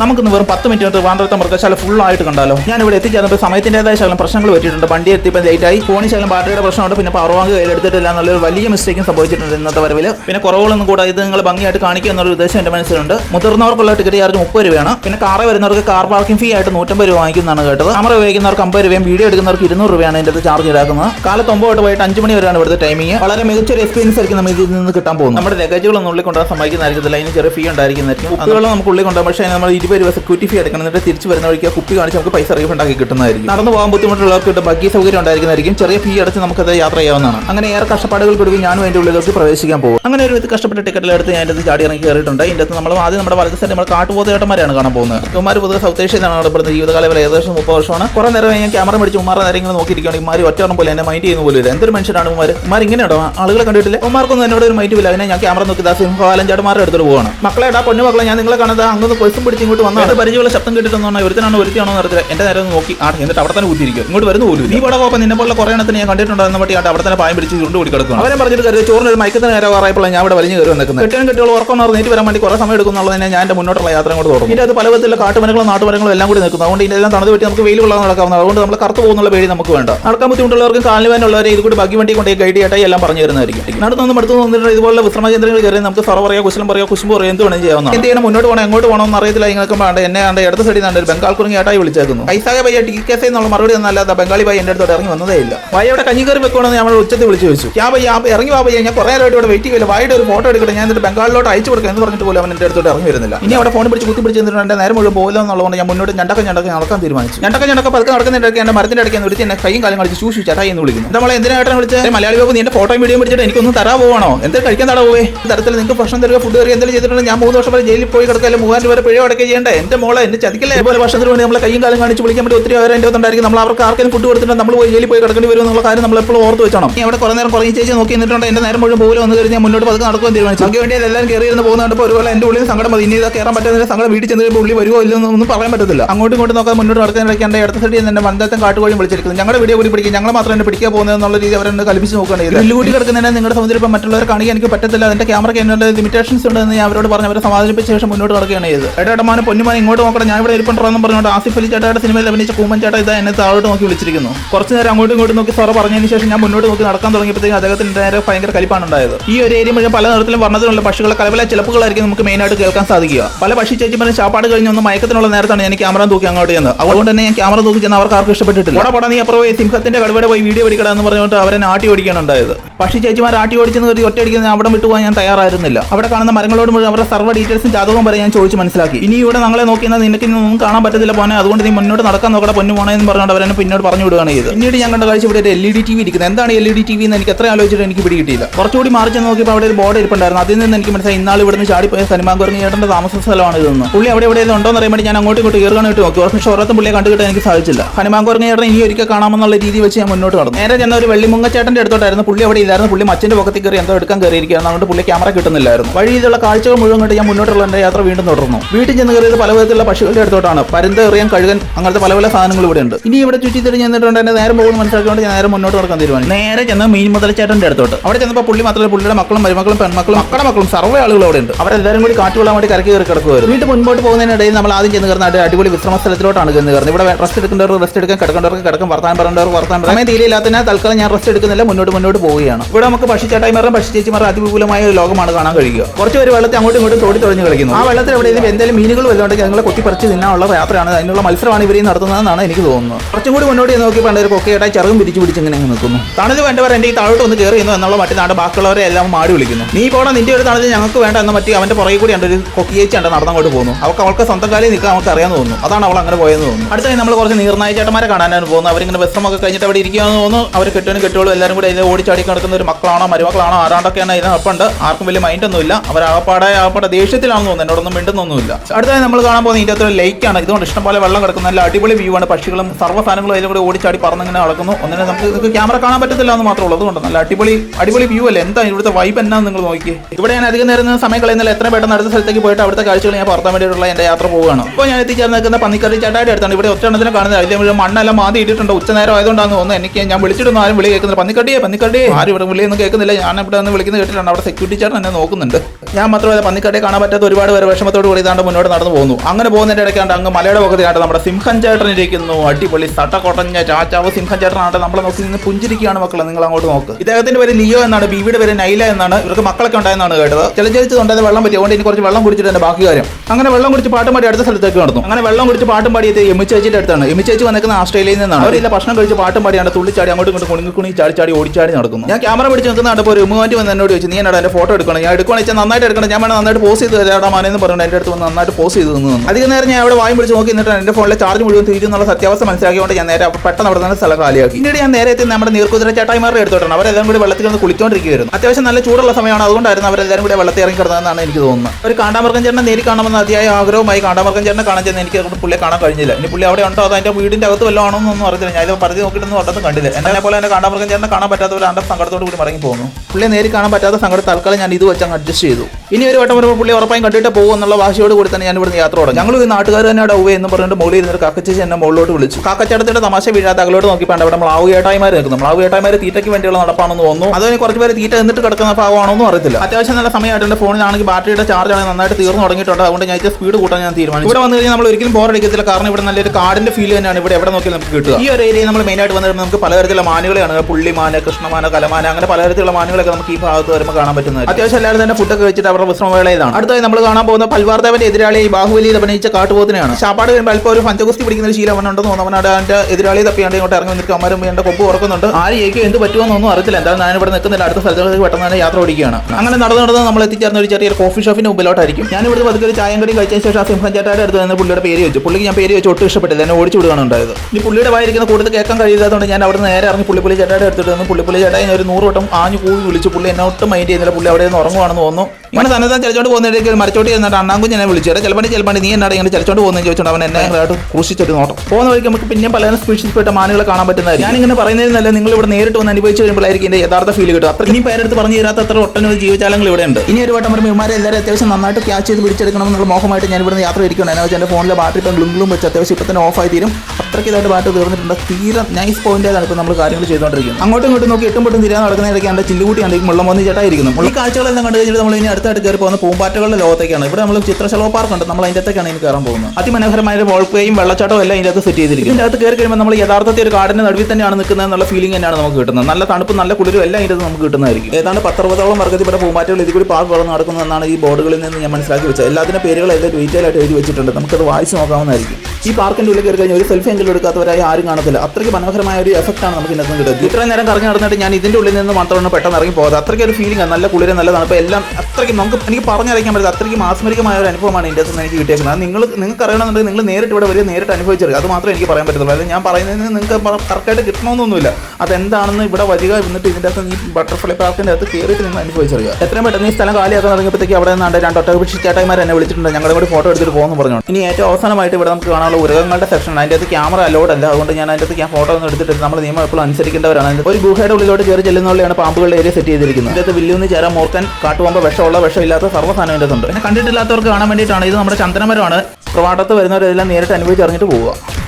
നമുക്കിന്ന് വെറും പത്ത് മിനിറ്റ് കൊണ്ട് വാണ്ടത്തെ മൃഗശാല ഫുൾ ആയിട്ട് കണ്ടാലോ? ഞാൻ ഇവിടെ എത്തിച്ചേർന്നപ്പോൾ സമയത്തിന്റെതായ ശകലം പ്രശ്നങ്ങൾ പറ്റിയിട്ടുണ്ട് വണ്ടി എത്തിയപ്പോൾ ലേറ്റായി ഫോണിൽ ശകലം ബാറ്ററിയുടെ പ്രശ്നമുണ്ട്. പിന്നെ പവർ ബാങ്ക് കയ്യിലെടുത്തിട്ടില്ല എന്നുള്ളൊരു വലിയ മിസ്റ്റേക്കും സംഭവിച്ചിട്ടുണ്ട് ഇന്നത്തെ വരവിൽ പിന്നെ കുറവുകളൊന്നും കൂടെ ഇത് നിങ്ങൾ ഭംഗിയായിട്ട് കാണിക്കുക എന്നൊരു ഉദ്ദേശം എന്റെ മനസ്സിലുണ്ട്. മുതിർന്നവർക്കുള്ള ടിക്കറ്റ് ചാർജ് മുപ്പത് രൂപയാണ്. പിന്നെ കാറ് വരുന്നവർക്ക് കാർ പാർക്കിംഗ് ഫീ ആയിട്ട് നൂറ്റമ്പത് രൂപ വാങ്ങിക്കുന്നതാണ് കേട്ടത്. ക്യാമറ ഉപയോഗിക്കുന്നവർക്ക് അമ്പത് രൂപയും വീഡിയോ എടുക്കുന്നവർക്ക് ഇരുന്നൂറ് രൂപയാണ് ഇതിന്റെ ചാർജ് ഈടാക്കുന്നത് കാലത്ത് ഒമ്പത് തൊട്ട് പോയിട്ട് അഞ്ച് മണി വരെയാണ് ഇവിടുത്തെ ടൈമിംഗ് വളരെ മികച്ചൊരു എക്സ്പീരിയൻസ് ആയിരിക്കും നമുക്ക് ഇതിൽ നിന്ന് കിട്ടാൻ പോകുന്നത്. നമ്മുടെ ലഗേജുകളൊന്നും ഉള്ളിൽ കൊണ്ടുപോകാൻ സമ്മതിക്കുന്നതായിരിക്കും അതിന് ചെറിയ ഫീ ഉണ്ടായിരിക്കുന്നതായിരിക്കും. നമുക്ക് ഉള്ളിൽ കൊണ്ടുപോകാം പക്ഷേ നമ്മൾ ഇരുപത് രൂപ സെക്യൂരിറ്റി ഫീ അടക്കണം എന്നിട്ട് തിരിച്ചു വരുന്ന വഴിക്ക് ആ കുപ്പി കാണിച്ച് നമുക്ക് പൈസ റീഫണ്ട് ആക്കി കിട്ടുന്നതായിരിക്കും. നടന്നു പോകാൻ ബുദ്ധിമുട്ടുള്ളവർക്ക് ബഗ്ഗി സൗകര്യം ഉണ്ടായിരിക്കുന്നതായിരിക്കും. ചെറിയ ഫീ അടച്ച് നമുക്കത് യാത്ര ചെയ്യാവുന്നതാണ്. അങ്ങനെ ഏറെ കഷ്ടപ്പാടുകൾക്കൊടുവിൽ ഞാനും അതിന്റെ ഉള്ളിലേക്ക് പ്രവേശിക്കാൻ പോകും. അങ്ങനെ ഒരു കഷ്ടപ്പെട്ട കഷ്ടപ്പെട്ട ടിക്കറ്റിലെടുത്ത് ഞാൻ ഇത് ചാടി ഇറങ്ങി കയറിയിട്ടുണ്ട്. ഇതിന്റെ നമ്മൾ ആദ്യം നമ്മുടെ വലത് സൈഡ് നമ്മൾ കാട്ടുപോതേട്ടന്മാരാണ് കാണാൻ പോകുന്നത്. ഇവന്മാർ പൊതുവെ സൗത്ത് ഏഷ്യയിലാണ് നടപ്പെടുന്നത് ജീവിതകാലം ഏകദേശം മുപ്പത് വർഷമാണ്. കുറെ നേരം ഞാൻ ക്യാമറ മേടിച്ച് ഉമ്മാറെ നേരം ഇങ്ങനെ നോക്കിയിരിക്കുകയാണ്. ഇമാര് ഒറ്റ പോലെ എന്നെ മൈൻഡ് ചെയ്യുന്ന പോലെ എന്തൊരു മനുഷ്യരാണ് ഉമ്മാർ ഉമ്മാർ ഇങ്ങനെ ഇടോ ആളുകളെ കണ്ടിട്ടില്ല? ഉമ്മാർക്കൊന്നും എന്നോട് ഒരു മൈൻഡ് ഇല്ല. അതിനെ ഞാൻ ക്യാമറ നോക്കി ദാ സിംഹവാലൻ ചേട്ടന്മാരുടെ അടുത്തോട്ട് പോവാണ്. മക്കളെ ഇടാ പൊന്നു മക്കളെ ഞാൻ നിങ്ങളെ കാണാതെ അങ്ങ് കൊയ്സും പിടിച്ച് ഇങ്ങോട്ട് വന്നാൽ പരിചയമുള്ള ശബ്ദം കേട്ടിട്ടൊന്നും ഒരുത്തനാണോ ഒരുത്തിയാണോ നടത്തില്ല എന്റെ നേരം നോക്കി. ആ എന്നിട്ട് അവിടെ തന്നെ കുത്തിയിരിക്കും ഇങ്ങോട്ട് വരുന്ന പോലും ഈ നീ വടകോപ്പ കോപ്പം നിന്നെ പോലെ കുറെ എണ്ണത്തിന് ഞാൻ കണ്ടിട്ടുണ്ടായിരുന്ന പറ്റി ആട്ട് അവിടെ തന്നെ പായം പിടിച്ച് ചുരുണ്ട് കൂടി കിടക്കുന്നു അവരെ പറഞ്ഞിട്ട് കരുതി ചോറിന് ഒരു മയക്കത്തിന് നേരെ പറയപ്പോൾ ഞാൻ ഇവിടെ വലിഞ്ഞ് കയറി വന്നിരിക്കുന്നത് കെട്ടിയും കെട്ടികൾ ഉറക്കം നീറ്റ് വരാൻ വേണ്ടി കുറെ സമയം എടുക്കുന്നുള്ളതിനെ ഞാൻ എന്റെ മുന്നോട്ടുള്ള യാത്ര കൊണ്ട് തുടങ്ങും. ഇതിന്റെ അത് പല വിധത്തിലുള്ള കാട്ടുമരങ്ങളും നാട്ടുമരങ്ങളും എല്ലാം കൂടി നിൽക്കുന്നത് അതുകൊണ്ട് ഇതെല്ലാം തണുത്ത് പറ്റി നമുക്ക് വെയിൽ കൊള്ളാൻ നടക്കാവുന്നത് അതുകൊണ്ട് നമ്മൾ കറുത്ത് പോകുന്നുള്ള പേടി നമുക്ക് വേണ്ട. നടക്കാൻ ബുദ്ധിമുട്ടുള്ളവർക്കും കാലിനുവാനുള്ളവരെ ഇത് കൂടി ബാക്കി വണ്ടി കൊണ്ടേ ഗൈഡ് ചെയ്യട്ടെ എല്ലാം പറഞ്ഞു തരുന്നതായിരിക്കും. നടത്തൊന്നും അടുത്ത് വന്നിട്ട് ഇതുപോലെ വിശ്രമ കേന്ദ്രങ്ങൾ കയറി നമുക്ക് സറ പറയാ കുശലം പറയാ കുശുമ്പ് പറയാം എന്ത് വേണം ചെയ്യാവുന്ന എന്ത് ചെയ്യണം? മുന്നോട്ട് പോകണം എങ്ങോട്ട് പോകണം എന്ന് അറിയത്തില്ല നിങ്ങൾക്ക് എന്നെ കണ്ട് ഇടത്ത് സൈഡിൽ നിന്നാണ്ട് ഒരു ബംഗാൾ കുറങ്ങി ഏട്ടായി വിളിച്ചേക്കുന്നു പൈസാക പയ്യ ടി കെ എന്നുള്ള മറുപടി ഒന്നല്ലാതെ ബംഗാളി പയ്യ എന്റെ അടുത്തോട്ട് ഇറങ്ങി വന്നതേ ഇല്ല. അവിടെ കഞ്ഞി കയറി വെക്കണമെന്ന് നമ്മൾ ഉച്ചത്തിൽ വിളിച്ചു വെച്ചു ഞാൻ പയ്യ ഇറങ്ങി വാ പയ്യ ഞാൻ കുറേ നേരം ഇവിടെ വെയിറ്റ് ചെയ്യില്ല? വായിട്ട് ഒരു ഫോട്ടോ എടുക്കട്ടെ ഞാൻ എന്നിട്ട് ബംഗാളിലോട്ട് അയച്ചു കൊടുക്കാം എന്ന് പറഞ്ഞിട്ട് പോലും അവൻ എന്റെ അടുത്തോട്ട് ഇറങ്ങി വരുന്നില്ല. ഇനി അവിടെ ഫോൺ പിടിച്ച് കുത്തി പിടിച്ച് നിന്നിട്ട് നേരം മുഴുവൻ പോകില്ല ഞാൻ മുന്നോട്ട് ഞണ്ടക്ക ഞണ്ടക്ക നടക്കാൻ തീരുമാനിച്ചു. ഞണ്ടക്ക ഞണ്ടക്ക പതുക്കെ നടക്കുന്നിടയ്ക്ക് എന്റെ മരത്തിന്റെ ഇടയ്ക്ക് വിളിച്ച് എന്നെ കൈയും കാലം കളിച്ച് ഷൂ ചേട്ടായി എന്ന് വിളിക്കുന്നു. നമ്മളെ എന്തിനായിട്ടാണ് വിളിച്ചത് മലയാളി ബാബു നിന്റെ ഫോട്ടോയും വീഡിയോ പിടിച്ചിട്ട് എനിക്കൊന്നും തരാ പോവാണോ? എന്ത് കഴിക്കാൻ തടവേ തരത്തിൽ നിങ്ങൾക്ക് ഭക്ഷണം തരിക ഫുഡ് തരിക എന്തെങ്കിലും ചെയ്തിട്ടുണ്ടെങ്കിൽ ഞാൻ മൂന്ന് വർഷം വരെ ജയിലിൽ പോയി കിടക്കുക മൂവായിരം രൂപ പിഴ അടക്കുക ചെയ്യേണ്ടേ? എന്റെ മോളെ എന്നെ ചതിക്കല്ലേ? ഇതുപോലെ ഭക്ഷണത്തിന് വേണ്ടി നമ്മളെ കൈയും കാലം കാണിച്ച് വിളിക്കാൻ വേണ്ടി ഒത്തിരി അവരെ എന്റെ ഉണ്ടായിരിക്കും. നമ്മൾ അവർക്ക് ആർക്കും ഫുഡ് കൊടുത്തിട്ട് നമ്മൾ പോയി ജയിലിൽ പോയി കിടക്കേണ്ടി വരും എന്നുള്ള കാര്യം നമ്മൾ എപ്പോഴും ഓർത്ത് വെച്ചണം. അവിടെ കുറേ നേരം കുറേ ചേച്ചി നോക്കി നിന്നിട്ടുണ്ട്. എന്റെ നേരം മുഴുവൻ പോലും വന്ന് കഴിഞ്ഞാൽ മുന്നോട്ട് പതുക്കെ നടക്കുവാൻ തീരുമാനിച്ചു നമുക്ക് വേണ്ടി എല്ലാവരും കയറി ഇരുന്ന് പോകുന്ന കണ്ടപ്പോൾ ഒരുപോലെ എന്റെ ഉള്ളിൽ സങ്കടം മതി ഇനി ഇതാ കയറാൻ പറ്റുന്ന സങ്കടം വീട്ടിൽ ചെന്ന് കഴിയുമ്പോൾ ഉള്ളി വരുമോ ഇല്ലെന്ന് ഒന്നും പറയാൻ പറ്റത്തില്ല. അങ്ങോട്ടും ഇങ്ങോട്ടും നോക്കാൻ മുന്നോട്ട് നടക്കാനിടയ്ക്ക് എന്റെ അടുത്ത സൈഡിൽ എന്നെ വന്തത്തും കാട്ടുകോഴിയും വിളിച്ചിരിക്കുന്നു. ഞങ്ങളുടെ വീഡിയോ കൂടി പിടിക്കും. ഞങ്ങൾ മാത്രം എന്നെ പിടിക്കാൻ പോകുന്നത് എന്നുള്ള രീതി അവരെന്നെ കൽപ്പിച്ച് നോക്കുകയാണ് ചെയ്തത്. വെല്ലുകൂട്ടി കിടക്കുന്നതിനെ നിങ്ങളുടെ സൗന്ദര്യം ഇപ്പം മറ്റുള്ളവരെ കാണിക്കാൻ എനിക്ക് പറ്റത്തില്ല. അതിന്റെ ക്യാമറയ്ക്ക് എന്നുള്ള ലിമിറ്റേഷൻസ് ഉണ്ടെന്ന് ഞാൻ അവരോട് പറഞ്ഞ് അവരെ സമാധാനിപ്പിച്ച ശേഷം മുന്നോട്ട് നടക്കുകയാണ് ചെയ്ത് ഏട്ടാട്ടമാനും പൊന്നുമാനും ഇങ്ങോട്ട് നോക്കണം ഞാൻ ഇവിടെ ഇരിപ്പുണ്ടെന്ന് പറഞ്ഞുകൊണ്ട് ആസിഫ് അലി ചേട്ടായുടെ സിനിമയിൽ അഭിനയിച്ച കൂമൻ ചേട്ടാ ഇതാ എന്നെ താഴോട്ട് നോക്കി വിളിച്ചിരിക്കുന്നു. കുറച്ച് നേരം അങ്ങോട്ടും ഇങ്ങോട്ടും നോക്കി സൊറ പറഞ്ഞതിന് ശേഷം ഞാൻ മുന്നോട്ട് നോക്കി നടക്കാൻ തുടങ്ങിയപ്പോഴത്തേക്കും അദ്ദേഹത്തിന് നേരെ ഭയങ്കര കലിപ്പാണ് ഉണ്ടായത്. ഈ ഒരു ഏരിയ മുഴുവൻ പല നിറത്തിലും വർണത്തിലുള്ള പക്ഷികളെ കലപല ചിലപ്പുകളായിരിക്കും നമുക്ക് മെയിനായിട്ട് കേൾക്കാൻ സാധിക്കുക. പല പക്ഷി പറഞ്ഞ ചാപ്പാട് കഴിഞ്ഞ് ഒന്ന് മയക്കത്തിനുള്ള നേരത്താണ് ഞാൻ ക്യാമറ തൂക്കി അങ്ങോട്ട് ചെന്ന് അതുകൊണ്ട് തന്നെ ഞാൻ ക്യാമറ തൂക്കി ചെന്ന് അവർക്ക് ആർക്കും ഇഷ്ടപ്പെട്ടിട്ടില്ല. അവിടെ പടം നീ അപ്പുറം പോയി സിംഹത്തിന്റെ കടുവയുടെ പോയി വീഡിയോ പിടിക്കണം എന്ന് പറഞ്ഞുകൊണ്ട് അവരെ ആട്ടി ഓടിക്കാണ് ഉണ്ടായത്. പക്ഷി ചേച്ചിമാർ ആട്ടി ഓടിച്ചെന്ന് ഒരു ഒറ്റയടിക്കുന്ന അവിടെ വിട്ടുപോകാൻ ഞാൻ തയ്യാറായിരുന്നില്ല. അവിടെ കാണുന്ന മരങ്ങളോട് മുഴുവൻ അവരുടെ സർവ ഡീറ്റെയിൽസും ജാതകവും വരെ ഞാൻ ചോദിച്ചു മനസ്സിലാക്കി. ഇനി ഇവിടെ ഞങ്ങളെ നോക്കിയാൽ നിനക്ക് ഒന്നും കാണാൻ പറ്റത്തില്ല പോനെ അതുകൊണ്ട് നീ മുന്നോട്ട് നടക്കാൻ നോക്കട പൊന്നു പോണേ എന്ന് പറഞ്ഞുകൊണ്ട് അവരെന്നെ പിന്നോട്ട് പറഞ്ഞു വിടുകയാണ് ചെയ്ത് പിന്നീട് ഞാൻ കണ്ട കാഴ്ച ഇവിടെ ഒരു L E D T V ഇരിക്കുന്നത്. എന്താണ് L E D T V എന്ന് എനിക്ക് എത്ര ആലോചിച്ചിട്ട് എനിക്ക് പിടി കിട്ടിയില്ല കുറച്ചുകൂടി മാറി നോക്കിയപ്പോൾ അവിടെ ഒരു ബോർഡ് ഇരിപ്പുണ്ടായിരുന്നു. അതിൽ നിന്ന് എനിക്ക് മനസ്സിലായി ഇന്നാൾ ഇവിടുന്ന് ചാടിപ്പോയ സനിമാങ്കുറങ്ങി ഏട്ടന്റെ താമസ സ്ഥലമാണ് ഇതെന്ന്. പുള്ളി അവിടെ എവിടെ ഉണ്ടോ എന്ന് അറിയാൻ ഞാൻ അങ്ങോട്ട് ഇങ്ങോട്ട് കയറുകയായിട്ട് നോക്കി. പക്ഷേ ഓരോരുത്തരും പുള്ളിയെ കണ്ടുകിട്ടാൻ എനിക്ക് സാധിച്ചില്ല. ഹനുമാങ്കുറങ്ങി ഏട്ടൻ ഇനി ഒരിക്കൽ കാണാമെന്നുള്ള രീതി വെച്ച് ഞാൻ മുന്നോട്ട് നടന്നു നേരെ ചെന്ന ഒരു വെള്ളിമുങ്ങ ചേട്ടന്റെ അടുത്തോട്ടായിരുന്നു. പുള്ളി അവിടെ ഇല്ലായിരുന്നു. പുള്ളി മച്ചിന്റെ പൊക്കത്തിൽ കയറി എന്തോ എടുക്കാൻ കയറിയിരിക്കുകയാണ്. അതുകൊണ്ട് പുള്ളി ക്യാമറ കിട്ടുന്നില്ലായിരുന്നു. വഴിയിലുള്ള കാഴ്ചകൾ മുഴുവൻ കണ്ട് ഞാൻ മുന്നോട്ടുള്ള എന്റെ യാത്ര വീണ്ടും തുടർന്നു. വീട്ടിൽ ചെന്ന് കയറിയത് പല വിധത്തിലുള്ള പക്ഷികളുടെ അടുത്തോട്ടാണ്. പരുന്ത് എറിയാൻ കഴുകൻ അങ്ങനത്തെ പല പല സാധനങ്ങൾ ഇവിടെ ഉണ്ട് ഇനി ഇവിടെ ചുറ്റി തിരിഞ്ഞ് ചെന്നിട്ടുണ്ട് എന്നെ നേരം പോകുന്ന മനസ്സിലാക്കിയോണ്ട് ഞാൻ നേരെ മുന്നോട്ട് നടക്കാൻ തീരുമാനം നേരെ ചെന്ന് മീൻ മുതലച്ചേട്ടന്റെ അടുത്തോട്ട്. അവിടെ ചെന്നപ്പോൾ പുള്ളി മാത്രമല്ല പുള്ളിയുടെ മക്കളും മരുമക്കളും പെൺമക്കളും മക്കളുടെ മക്കളും സർവ ആളുകൾ അവിടെ ഉണ്ട്. അവരെല്ലാവരും കൂടി കാറ്റുകൊള്ളാൻ വേണ്ടി കരക്ക് കയറി കിടക്കുമായിരുന്നു വീണ്ടും മുൻപോട്ട് പോകുന്നതിനിടയിൽ നമ്മൾ ആദ്യം ചെന്ന് കയറുന്ന അടിപൊളി വിശ്രമ സ്ഥലത്തിലോട്ടാണ് ചെന്ന് കയറുന്നത്. ഇവിടെ റെസ്റ്റ് എടുക്കേണ്ടവർ റെസ്റ്റ് എടുക്കാൻ കിടക്കേണ്ടവർക്ക് കിടക്കും വർത്താൻ പറയേണ്ടവർ വർത്താൻ സമയം തീരെയില്ലാത്തതിനാൽ തൽക്കാലം ഞാൻ റെസ്റ്റ് എടുക്കുന്നില്ല മുന്നോട്ട് മുന്നോട്ട് പോവുകയാണ്. ഇവിടെ നമുക്ക് പക്ഷിച്ചേട്ടായിമാരും പക്ഷി ചേച്ചിമാരും അതിവിപുലമായ ഒരു ലോകമാണ് കാണാൻ കഴിയുക. കുറച്ച് പേര് വെള്ളത്തിൽ അങ്ങോട്ടും ഇങ്ങോട്ടും തോടി തുഴഞ്ഞ് കളിക്കുന്നു. ആ വെള്ളത്തിൽ എവിടെയെങ്കിലും എന്തെങ്കിലും മീനുകൾ വല്ലതുണ്ടെങ്കിൽ ഞങ്ങളെ കൊത്തിപ്പറിച്ച് തിന്നാനുള്ള യാത്രയാണ്. അതിനുള്ള മത്സരമാണ് ഇവരെയും നടത്തുന്നതെന്നാണ് എനിക്ക് തോന്നുന്നത്. കുറച്ചും കൂടി മുന്നോട്ട് നോക്കി പണ്ട് കൊക്കയായിട്ട് ചെറുകും പിരിച്ചു പിടിച്ച് ഇങ്ങനെ നിൽക്കുന്നു. തണൽ വേണ്ടവർ എന്റെ ഈ താഴോട്ട് ഒന്ന് കയറി എന്ന് എന്നുള്ള മറ്റു നാട് ബാക്കിയുള്ളവരെ എല്ലാം മാടി വിളിക്കുന്നു. നീ പോടാ നിന്റെ ഒരു തണൽ ഞങ്ങൾക്ക് വേണ്ട എന്ന മറ്റേ അവന്റെ പുറകെ കൂടി ഉണ്ട് ഒരു കൊക്കിയേച്ചി ഉണ്ട് നടന്നങ്ങോട്ട് പോകുന്നു അവൾക്ക് അവൾക്ക് സ്വന്തം കാലിൽ നിൽക്കാൻ അവൾക്ക് അറിയാൻ തോന്നുന്നു. അതാണ് അവൾ അങ്ങനെ പോയെന്ന് തോന്നുന്നു. അടുത്തായി നമ്മൾ കുറച്ച് നീർനായ ചേട്ടന്മാരെ കാണാനാണ് പോകുന്നത്. അവരിങ്ങനെ വിശ്രമൊക്കെ കഴിഞ്ഞിട്ട് അവിടെ ഇരിക്കുകയാണെന്ന് തോന്നുന്നു. അവർ കെട്ടുവനും കെട്ടുകളും എല്ലാവരും കൂടി അതിൽ ഓടിച്ചാടി കിടക്കുന്ന ഒരു മക്കളാണോ മരുമക്കളാണോ ആരാണ്ടൊക്കെയാണ് ഇതിന് അപ്പുണ്ട് ആർക്കും വലിയ മൈൻഡ് ഒന്നുമില്ല. അവർ ആപ്പാടെ ആപ്പാടെ ദേഷ്യത്തിലാണെന്ന് തോന്നുന്നു. എന്നോടൊന്നും മിണ്ടുന്നൊന്നുമില്ല. അടുത്തായി നമ്മൾ കാണാൻ പോകുന്നത് ഇതിന്റെ അത്ര ലേക്കാണ് ഇതുകൊണ്ട് ഇഷ്ടംപോലെ വെള്ളം കിടക്കുന്ന. നല്ല അടിപൊളി വ്യൂ ആണ്. പക്ഷികളും സർവ സാധനങ്ങളും അതിലും കൂടി ഓടിച്ചാടി പറന്നിങ്ങനെ നടക്കുന്നു. ഒന്നിനെ നമുക്ക് നിങ്ങൾക്ക് ക്യാമറ കാണാൻ പറ്റത്തില്ല എന്ന് മാത്രമേ ഉള്ളൂ. അതുകൊണ്ട് നല്ല അടിപൊളി അടിപൊളി വ്യൂ അല്ലേ? എന്താ ഇവിടുത്തെ വൈബ് എന്നാന്ന് നിങ്ങൾ നോക്കി ഇവിടെ ഞാൻ അധികം നേരം സമയം കളയുന്നില്ല. എത്ര പെട്ടെന്ന് അടുത്ത സ്ഥലത്തേക്ക് പോയിട്ട് അവിടുത്തെ കാഴ്ചകൾ ഞാൻ പറത്താൻ വേണ്ടിയിട്ടുള്ള എന്റെ യാത്ര പോവുകയാണ്. ഇപ്പോൾ ഞാൻ എത്തിച്ചേർന്ന് നിൽക്കുന്ന പന്നിക്കറി ചേട്ടായി അടുത്താണ്. ഇവിടെ ഒറ്റ എണ്ണത്തിന് കാണുന്നത്. അതിൽ മുഴുവൻ മണ്ണെല്ലാം മാതി ഇട്ടിട്ടുണ്ട്. ഉച്ച നേരം ആയതുകൊണ്ടാണ് തോന്നുന്നത് എനിക്ക് ഞാൻ വിളിച്ചിട്ടൊന്നും ആരും വിളി കേൾക്കുന്നില്ല. പന്നിക്കട്ടിയെ പന്നിക്കട്ടിയെ ആരും ഇവിടെ വിളിയൊന്നും കേൾക്കുന്നില്ല. ഞാൻ ഇവിടെ നിന്ന് വിളിക്കുന്നത് കേട്ടിട്ടുണ്ട്. അവിടെ സെക്യൂരിറ്റി ചേട്ടൻ എന്നെ നോക്കുന്നുണ്ട്. ഞാൻ മാത്രമല്ല പന്നിക്കട്ടിയെ കാണാൻ പറ്റാത്ത ഒരുപാട് പേര് വിഷമത്തോട് കൂടി ഇതാണ്ട് മുന്നോട്ട് നടന്നു നടന്നു പോകുന്നു. അങ്ങനെ പോകുന്നതിന്റെ ഇടയ്ക്കാണ്ട് അങ്ങ് മലയുടെ പകുതിയായിട്ട് നമ്മുടെ സിംഹൻ ചേട്ടൻ ഇരിക്കുന്നു അടിപൊളി സട്ട കൊട്ടഞ്ഞ ചാച്ചാവ് സിംഹൻ നമ്മളെ നോക്കി നിന്ന് പുഞ്ചിരിക്കുകയാണ് മക്കളെ. നിങ്ങൾ അങ്ങോട്ട് നോക്ക്. ഇദ്ദേഹത്തിന്റെ പേര് ലിയോ എന്നാണ് ബിവിയുടെ പേര് നൈല എന്നാണ്. ഇവർക്ക് മക്കളൊക്കെ ഉണ്ടായെന്നാണ് കേട്ടത്. ചിലചരിച്ച് ഉണ്ടായത് വെള്ളം പറ്റി. അതുകൊണ്ട് ഇനി കുറച്ച് വെള്ളം കുടിച്ചിട്ട് ബാക്കി കാര്യം. അങ്ങനെ വെള്ളം കുടിച്ച് പാട്ടും പാടി അടുത്ത സ്ഥലത്തേക്ക് നടന്നു. അങ്ങനെ വെള്ളം കുടിച്ച് പാട്ടും പാടി എത്തി എമ്മി ചേച്ചിയുടെ അടുത്താണ്. എമ്മി ചേച്ചി വന്നിരിക്കുന്ന ആസ്ട്രേലിയയിൽ നിന്നാണ്. അവരില്ല ഭക്ഷണം കഴിച്ച് പാട്ടും പാടിയാണ് തുള്ളിച്ചാടി അങ്ങോട്ട് ഇങ്ങോട്ട് കുണുങ്ങി കുണി ചാടി ചാടി ഓടിച്ചാടി നടക്കുന്നു. ഞാൻ ക്യാമറ പിടിച്ച് നിൽക്കുന്ന കണ്ടപ്പോൾ ഒരു ഉമ്മുവാറ്റി വന്ന് എന്നോട് ചോദിച്ചു നീ എന്നോട് എന്റെ ഫോട്ടോ എടുക്കണം? ഞാൻ എടുക്കുകയാണെന്ന് വെച്ചാൽ നന്നായിട്ട് എടുക്കണം. ഞാൻ വേണം നന്നായിട്ട് പോസ് ചെയ്ത് തരാടാ പറഞ്ഞു എന്റെ അടുത്ത് വന്ന് നന്നായിട്ട് പോസ് ചെയ്ത് നിന്ന് തന്നു. അധികം നേരം ഞാൻ അവിടെ വായും പിടിച്ച് നോക്കി നിന്നിട്ട് എന്റെ ഫോണിലെ ചാർജ് മുഴുവൻ തീരും എന്നുള്ള സത്യാവസ്ഥ മനസ്സിലാക്കിയോണ്ട് ഞാൻ നേരെ പെട്ടെന്ന് അവിടെ നിന്ന് സ്ഥലം കാലിയാക്കി. പിന്നീട് ഞാൻ നേരെ എത്തി നമ്മുടെ നീർക്കുതിര ചേട്ടായിമാരുടെ എടുത്തോട്ടാണ് അവരെല്ലാം കൂടി വെള്ളത്തിൽ നിന്ന് കുളിച്ചോണ്ടിരിക്കുകയായിരുന്നു. അത്യാവശ്യം നല്ല ചൂടുള്ള സമയമാണ്. അതുകൊണ്ടായിരുന്നു അവരെല്ലാവരും കൂടി വെള്ളത്തിൽ ഇറങ്ങി കിടന്നതെന്നാണ് എനിക്ക് തോന്നുന്നത്. ഒരു കാണ്ടാമർഗം ചേട്ടനെ നേരി കാണണമെന്ന് അതിയായ ആഗ്രഹമായി കാണ്ടാമർഗം ചേട്ടനെ കാണാൻ ചെന്ന് എനിക്ക് അതുകൊണ്ട് പുള്ളിയെ കാണാൻ കഴിഞ്ഞില്ല. ഇനി പുള്ളി അവിടെ ഉണ്ടോ? അതോ അതിന്റെ വീടിന്റെ അകത്ത് വല്ലതും ആണോ എന്നൊന്നും അറിയില്ല ഞാൻ പറഞ്ഞു നോക്കിയിട്ടൊന്നും ഒട്ടൊന്നും കണ്ടില്ല. എന്നെ പോലെ തന്നെ കാണ്ടാമർഗം ചേട്ടനെ കാണാൻ പറ്റാത്തവർ അവരുടെ സങ്കടത്തോട് കൂടി മടങ്ങി പോകുന്നു. പുള്ളിയെ നേരി കാണാൻ പറ്റാത്ത സങ്കടം തൽക്കാലം ഞാൻ ഇത് വെച്ച് അഡ്ജസ്റ്റ് ചെയ്തു. ഇനി ഒരു വട്ടം വരുമ്പോൾ പുള്ളി ഉറപ്പായും കണ്ടിട്ട് പോകും എന്നുള്ള വാശിയോട് കൂടി തന്നെ ഞാൻ ഇവിടുന്ന് യാത്ര തുടങ്ങി. ഞങ്ങൾ ഈ നാട്ടുകാർ തന്നെ ഡൗവേ എന്ന് പറഞ്ഞിട്ട് മുകളിൽ ഇരുന്നൊരു കാക്കച്ചേച്ചി എന്നെ മുകളിലോട്ട് വിളിച്ചു. കാക്കച്ചടത്തിന്റെ തമാശ വീഴാത്ത അകലോട്ട് നോക്കിപ്പാണ്ട് അവിടെ മ്ലാവ് ഏട്ടായിമാർ നിൽക്കുന്നു. മ്ലാവ് ഏട്ടായിമാർ തീറ്റയ്ക്ക് വേണ്ടിയുള്ള നടപ്പാണെന്ന് തോന്നുന്നു. അതുപോലെ കുറച്ച് പേര് തീറ്റ എന്നിട്ട് കിടക്കുന്ന ഭാഗമാണോന്നും അറിയത്തില്ല. അത്യാവശ്യം നല്ല സമയമായിട്ട് ഫോണിലാണെങ്കിൽ ബാറ്ററിയുടെ ചാർജ് ആണെങ്കിൽ നന്നായിട്ട് തീർന്നു തുടങ്ങിയിട്ടുണ്ട്. അതുകൊണ്ട് ഞാൻ സ്പീഡ് കൂട്ടാൻ ഞാൻ തീരുമാനിച്ചു. ഇവിടെ വന്നു കഴിഞ്ഞാൽ നമ്മൾ ഒരിക്കലും ബോർ അടിക്കത്തില്ല. കാരണം ഇവിടെ നല്ലൊരു കാടിന്റെ ഫീൽ തന്നെയാണ്. ഇവിടെ എവിടെ നോക്കിയാൽ നമുക്ക് കിട്ടുക. ഈ ഒരു ഏരിയയിൽ നമ്മൾ മെയിനായിട്ട് വന്നു നമുക്ക് പലതരത്തിലുള്ള മാനുകളെയാണ്. പുള്ളിമാന കൃഷ്ണമാന കലമാന അങ്ങനെ പലതരത്തിലുള്ള മാനുകളൊക്കെ നമുക്ക് ഈ ഭാഗത്ത് വരുമ്പോൾ കാണാൻ പറ്റുന്നത് അത്യാവശ്യം എല്ലാവരും തന്നെ ഫുഡൊക്കെ വെച്ചിട്ട് അവരുടെ വിശ്രമവേളയിലാണ്. അടുത്തായി നമ്മൾ കാണാൻ പോകുന്ന പൽവാർദേവന്റെ എതിരാളി ബാഹുബലിയിൽ അഭിനയിച്ച കാട്ടുപോത്തിനെയാണ്. ചാപ്പാട് കഴിയുമ്പോൾ അല്പം ഒരു പഞ്ചകുസ്തി പിടിക്കുന്ന ഒരു ശീലം അവനുണ്ടെന്ന് തോന്നുന്നു. അവനാട് അവന്റെ എതിരാളി തപ്പിയാണ്ട് ഇങ്ങോട്ട് ഇറങ്ങി വന്നിട്ട് അമ്മരും എന്റെ കൊപ്പ് ഉറക്കുന്നുണ്ട് ആര് ജയിക്കും? എന്ത് പറ്റുമെന്നൊന്നും അറിയില്ല എന്തായാലും ഞാൻ ഇവിടെ നിൽക്കുന്നില്ല. അടുത്ത സ്ഥലത്തേക്ക് പെട്ടെന്ന് തന്നെ യാത്ര ഓടിക്കുകയാണ്. അങ്ങനെ നടന്നു നടന്ന് നമ്മൾ എത്തിച്ചേർന്ന ഒരു ചെറിയ കോഫി ഷോപ്പിന് മുമ്പിലോട്ടായിരിക്കും. ഞാൻ ഇവിടെ പതുക്കെ ഒരു ചായം കടി കഴിച്ചതിന് ശേഷം ആ സിംഹൻ ചേട്ടായുടെ അടുത്ത് പുള്ളിയുടെ പേര് വെച്ചു പുള്ളിക്ക് ഞാൻ പേര് വെച്ച് ഒട്ടും ഇഷ്ടപ്പെട്ടില്ല. എന്നെ ഓടിച്ചു വിടുകയാണ് ഉണ്ടായത്. ഈ പുള്ളിയുടെ വായിരിക്കുന്ന കൂടുതൽ കേൾക്കാൻ കഴിയാത്തതുകൊണ്ട് ഞാൻ അവിടെ നേരെ ഇറങ്ങി പുള്ളിപ്പുള്ളി ചേട്ടായുടെ അടുത്തിട്ട് നിന്ന് പുള്ളിപ്പുള്ളി ചേട്ടായി ഞാൻ ഒരു നൂറ് വട്ടം ആഞ്ഞു കൂവി വിളിച്ചു. പുള്ളി എന്നെ ഒട്ടും മൈൻഡ് ചെയ്യുന്നില്ല. പുള്ളി അവിടെ നിന്ന് ഉറങ്ങുവാണെന്ന് തോന്നുന്നു. ഇങ്ങനെ സന്നദ്ധം ചലച്ചോണ്ട് പോകുന്നതിലേക്ക് മരച്ചോട്ടി എന്നിട്ട് അണ്ണാങ്കുഞ്ഞ് എന്നെ വിളിച്ചു ചിലപ്പണി ചിലപ്പണി നീ എന്നാണ് ഇങ്ങനെ ചലച്ചോണ്ട് പോകുന്നത് ചോദിച്ചോണ്ട് അവൻ എന്നെ ആയിട്ട് ക്രൂശിച്ചൊരു നോട്ടം. പോകുന്ന വഴിക്ക് നമുക്ക് പിന്നെ പല സ്പീഷ്യസ് പെട്ട മാനുകളെ കാണാൻ പറ്റുന്നതായിരിക്കും. ഞാൻ ഇങ്ങനെ പറയുന്നതിനല്ല നിങ്ങൾ ഇവിടെ നേരിട്ട് വന്ന് അനുഭവിച്ച് കഴിയുമ്പോഴായിരിക്കും എന്റെ യഥാർത്ഥ ഫീൽ കിട്ടും അത്ര ഇനി പേരെടുത്ത് പറഞ്ഞു തരാത്ത അത്ര ഒട്ടനവധി ജീവജാലങ്ങൾ ഇവിടെ ഉണ്ട് ഇനി ഒരു വട്ടം പറയുമ്പോൾ ഇമാരെ എല്ലാവരും അത്യാവശ്യം നന്നായിട്ട് ക്യാച്ച് ചെയ്ത് പിടിച്ചെടുക്കണം എന്നുള്ള മോഹമായിട്ട് ഞാൻ ഇവിടുന്ന് യാത്ര ഇരിക്കണം എന്നു വെച്ചാൽ എന്റെ ഫോണിലെ ബാറ്ററി ഇപ്പം ഗ്ലും വെച്ച് അത്യാവശ്യം ഇപ്പം തന്നെ ഓഫായി തീരും. അത്രയ്ക്ക് ഇതായിട്ട് ബാറ്ററി തീർന്നിട്ടുണ്ട്. തീരെ നൈസ് പോയിന്റാണ് ഇപ്പോൾ നമ്മൾ കാര്യങ്ങൾ ചെയ്തുകൊണ്ടിരിക്കുന്നത്. അങ്ങോട്ടും ഇങ്ങോട്ടും നോക്കി എട്ടും പൊട്ടും തിരിയാൻ നടക്കുന്നതിനൊക്കെ എന്റെ എന്റെ ചില്ലുകൂട്ടി ആണെങ്കിൽ മുള്ളമോന്നി ചേട്ടായിരിക്കുന്നു ഈ കാഴ്ചകളെല്ലാം കണ്ടു കഴിഞ്ഞിട്ട് നമ്മൾ ഇനി അടുത്തായിട്ട് കയറി പോകുന്ന പൂമ്പാറ്റകളുടെ ലോകത്തേക്കാണ്. ഇവിടെ നമ്മൾ ചിത്രശലഭ പാർക്ക് ഉണ്ട്. നമ്മൾ അതിന്റെ അകത്തേക്കാണ് ഇനി കയറാൻ പോകുന്നത്. അതിമനോഹരമായ ഒരു വോൾപ്പേയും വെള്ളച്ചാട്ടവും എല്ലാം ഇതിനകത്ത് സെറ്റ് ചെയ്തിരിക്കും ഇതിന്റെ കയറി കഴിയുമ്പോൾ നമ്മൾ യഥാർത്ഥത്തിൽ ഒരു കാടിന്റെ നടുവിൽ തന്നെയാണ് നിൽക്കുന്നത് എന്നുള്ള ഫീലിംഗ് തന്നെയാണ് നമുക്ക് കിട്ടുന്നത്. നല്ല തണുപ്പ് നല്ല കുളിരും എല്ലാം ഇതിനകത്ത് നമുക്ക് കിട്ടുന്നതായിരിക്കും. ഏതാണ്ട് പത്തറുപതോളം വർഗത്തിൽപ്പെട്ട പൂമ്പാറ്റകൾ ഇതിൽ കൂടി പാർക്ക് വളർന്ന് നടക്കുന്നതെന്നാണ് ഈ ബോർഡുകളിൽ നിന്ന് ഞാൻ മനസ്സിലാക്കി വെച്ചത്. എല്ലാത്തിന്റെ പേരുകൾ അതിന്റെ ഡീറ്റെയിൽ ആയിട്ട് എഴുതി വെച്ചിട്ടുണ്ട്. നമുക്കത് വായിച്ച് നോക്കാവുന്നതായിരിക്കും. ഈ പാർക്കിന്റെ ഉള്ളിൽ കയറി കഴിഞ്ഞാൽ ഒരു സെൽഫി എങ്കിലും എടുക്കാത്തവരായി ആരും കാണത്തില്ല. അത്രയ്ക്ക് മനോഹരമായ ഒരു എഫക്റ്റാണ് നമുക്ക് ഇതിനകത്ത് കിട്ടുന്നത് ഇത്രയും നേരം കറങ്ങി നടന്നിട്ട് ഞാൻ ഇതിന്റെ ഉള്ളിൽ നിന്ന് മാത്രമാണ് പെട്ടെന്ന് ഇറങ്ങി പോകാതെ അത്രയ്ക്ക് ഒരു ഫീലിംഗ് നല്ല കുളിരും നല്ലതാണ് തണുപ്പ് എല്ലാം അത്രയ്ക്ക് നമുക്ക് എനിക്ക് പറഞ്ഞറിയിക്കാൻ പറ്റില്ല അത്രയ്ക്ക് മാസ്മരികമായ ഒരു അനുഭവമാണ് ഇതിന്റെ നിന്ന് എനിക്ക് കിട്ടിയേക്കുന്നത്. നിങ്ങൾ നിങ്ങൾക്ക് അറിയണമെന്നുണ്ടെങ്കിൽ നിങ്ങൾ നേരിട്ട് ഇവിടെ വരിക നേരിട്ട് അനുഭവിച്ചെടുക്കുക അത് മാത്രമേ എനിക്ക് പറയാൻ പറ്റത്തുള്ളൂ. അതായത് ഞാൻ പറയുന്നതിന് നിങ്ങൾക്ക് കറക്റ്റായിട്ട് കിട്ടണമെന്നൊന്നുമില്ല. അതെന്താണെന്ന് ഇവിടെ വരിക എന്നിട്ട് ഇതിന്റെ അകത്ത് ഈ ബട്ടർഫ്ലൈ പാർക്കിന്റെ അകത്ത് കയറിയിട്ട് നിങ്ങൾ അനുഭവിച്ചറിയുക. എത്രയും പെട്ടെന്ന് ഈ സ്ഥലം കാലിയാക്കാൻ തുടങ്ങിയപ്പോഴത്തേക്ക് അവിടെ നിന്നാണ്ട് രണ്ട് ഒട്ടകപിക്ഷി എന്നെ വിളിച്ചിട്ടുണ്ട്. ഞങ്ങളുടെ കൂടി ഫോട്ടോ എടുത്തിട്ട് പോകുന്നു പറഞ്ഞു ഇനി ഏറ്റവും അവസാനമായിട്ട് ഇവിടെ നമുക്ക് കാണാനുള്ള ഉരകങ്ങളുടെ സെക്ഷൻ അതിന്റെ അകത്ത് ക്യാമറ അലോഡ് അല്ല. അതുകൊണ്ട് ഞാൻ അതിന്റെ അകത്ത് ഫോട്ടോ ഒന്നും എടുത്തിട്ടില്ല. നമ്മൾ നിയമം എപ്പോഴും അനുസരിക്കേണ്ടവരാണ്. ഒരു ഗുഹയുടെ ഉള്ളിലോട്ട് കയറി ചെല്ലുന്നതുകൊണ്ടാണ് പാമ്പുകളുടെ ഏരിയ സെറ്റ് ചെയ്തിരിക്കുന്നത്. ഇതിനകത്ത് വില്ലുന്ന് ചേരാൻ മോർക്കൻ കാട്ടുപാമ്പ് വിഷമുള്ള വിഷമില്ലാത്ത സർവസാധനം അതിന്റെ ഉണ്ട് പിന്നെ കണ്ടിട്ടില്ലാത്തവർക്ക് കാണാൻ വേണ്ടിയിട്ടാണ്. ഇത് നമ്മുടെ ചന്ദനമരമാണ്. പ്രവാടത്ത് വരുന്നവരെല്ലാം നേരിട്ട് അനുഭവിച്ച് അറിഞ്ഞിട്ട് പോവുക.